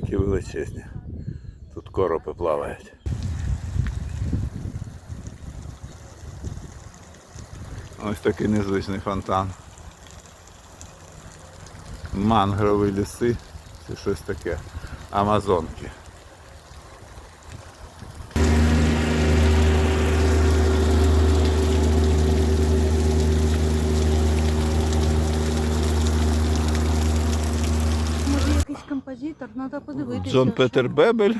такі величезні. Тут коропи плавають. Ось такий незвичний фонтан. Мангрові ліси, це щось таке. Амазонки. Може якийсь композитор, треба подивитися. Джон Петер Бебель.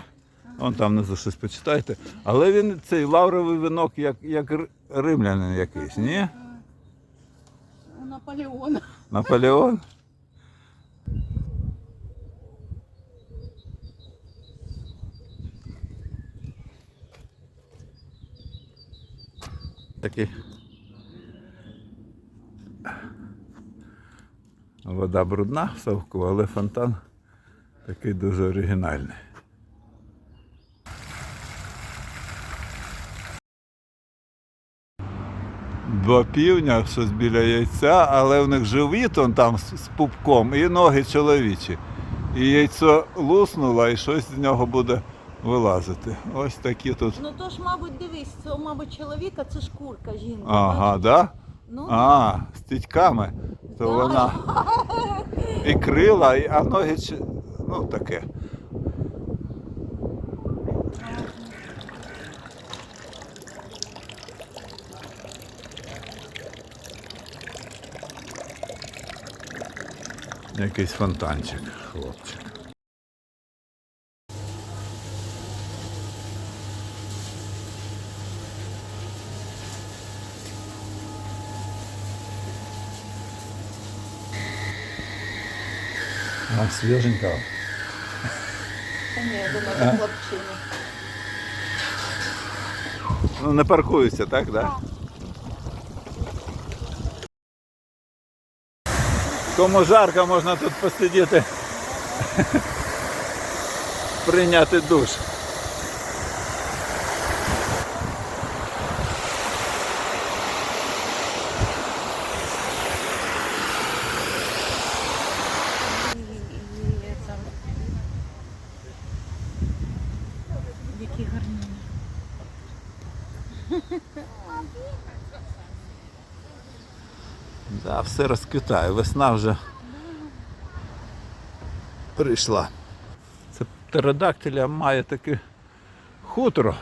Вон там внизу щось почитайте. Але він цей лавровий вінок, як, як римлянин якийсь, ні? У Наполеона. Наполеон? Такий. Вода брудна в совку, але фонтан такий дуже оригінальний. Два півня, щось біля яйця, але в них живіт он там з пупком і ноги чоловічі. І яйцо луснуло, і щось з нього буде вилазити. Ось такі тут. Ну то ж, мабуть, дивись, це, мабуть, чоловіка, це шкурка жінка. Ага, да? Ну, А, з тітьками. То Да. вона і крила, і- а ноги ну таке. Якийсь фонтанчик, хлопчик. А, свіженько. Ні, я думаю, це хлопчина. Ну, не паркуються, так, да? Кому жарко, можна тут посидіти. Прийняти душ. Да, все розквітає. Весна вже прийшла. Це птеродактиля має таке хутро.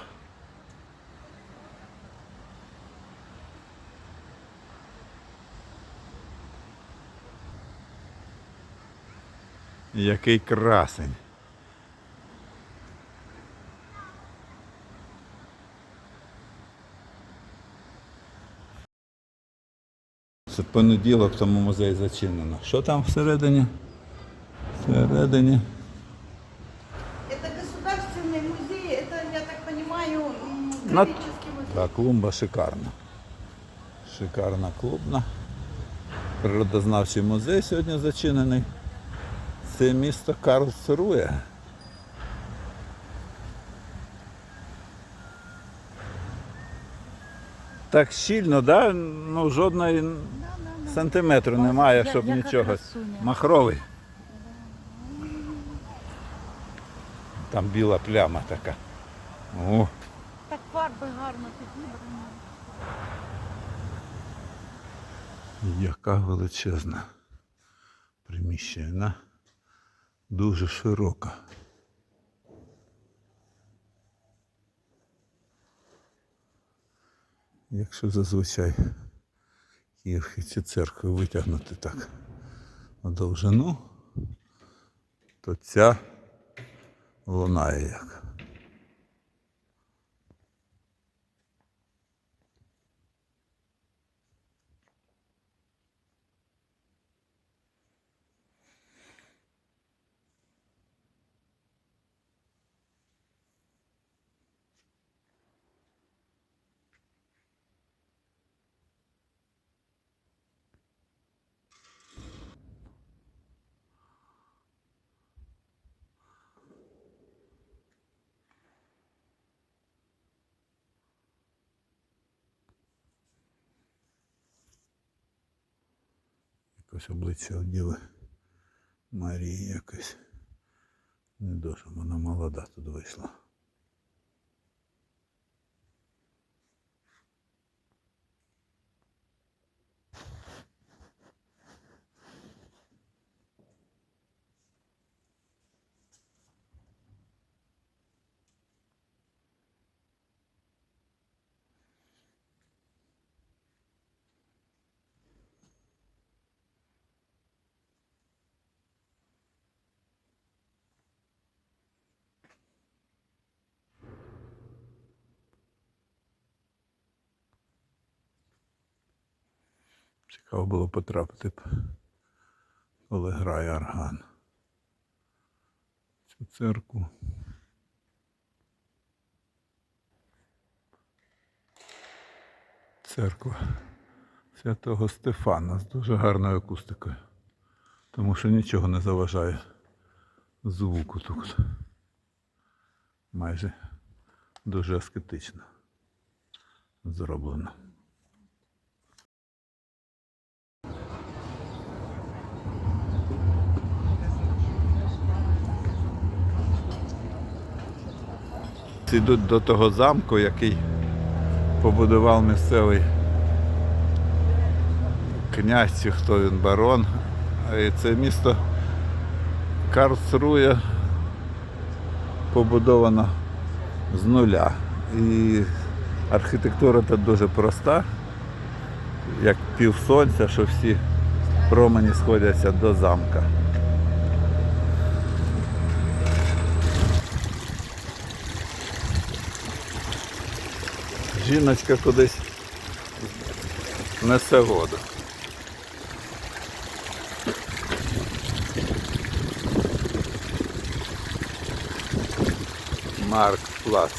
Який красень. Це понеділок, тому музей зачинено. Що там всередині? Всередині. Это государственный музей, это, я так понимаю, м, На- греческий музей. Так, клумба шикарна. Шикарна клубна. Природознавчий музей сьогодні зачинений. Це місто Карлсрує. Так щільно, да? Ну, жодної сантиметру немає, щоб нічого. Махровий. Там біла пляма така. О. Так фарби гарно підібрані. Яка величезна приміщення, дуже широка. Якщо зазвичай кірхи ці церкви витягнути так на довжину, то ця лунає як. Якось обличчя оділи Марії якось Не дуже, вона молода тут вийшла. Цікаво було потрапити, коли грає орган. Цю церкву. Церква святого Стефана з дуже гарною акустикою. Тому що нічого не заважає звуку тут. Майже дуже аскетично зроблено. Йдуть до того замку, який побудував місцевий князь, чи хто він барон. І це місто Карлсрує побудовано з нуля. І архітектура тут дуже проста, як пів сонця, що всі промені сходяться до замка. Жіночка кудись несе воду. Марк Плац.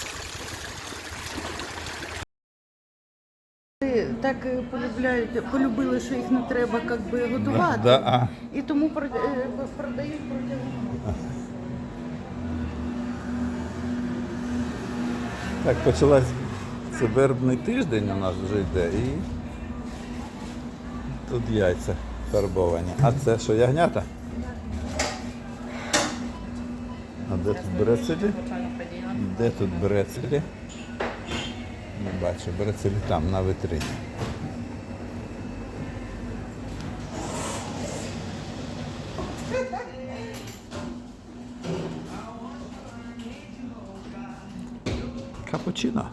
Так е, полюбляють, полюбили, що їх не треба як би годувати. Да, а. І тому е, продають протягом. Так, почалась це вербний тиждень у нас вже йде і тут яйця фарбовані. А це що, ягнята? А де тут брецелі? Де тут брецелі? Не бачу, брецелі там, на витрині. Капучино.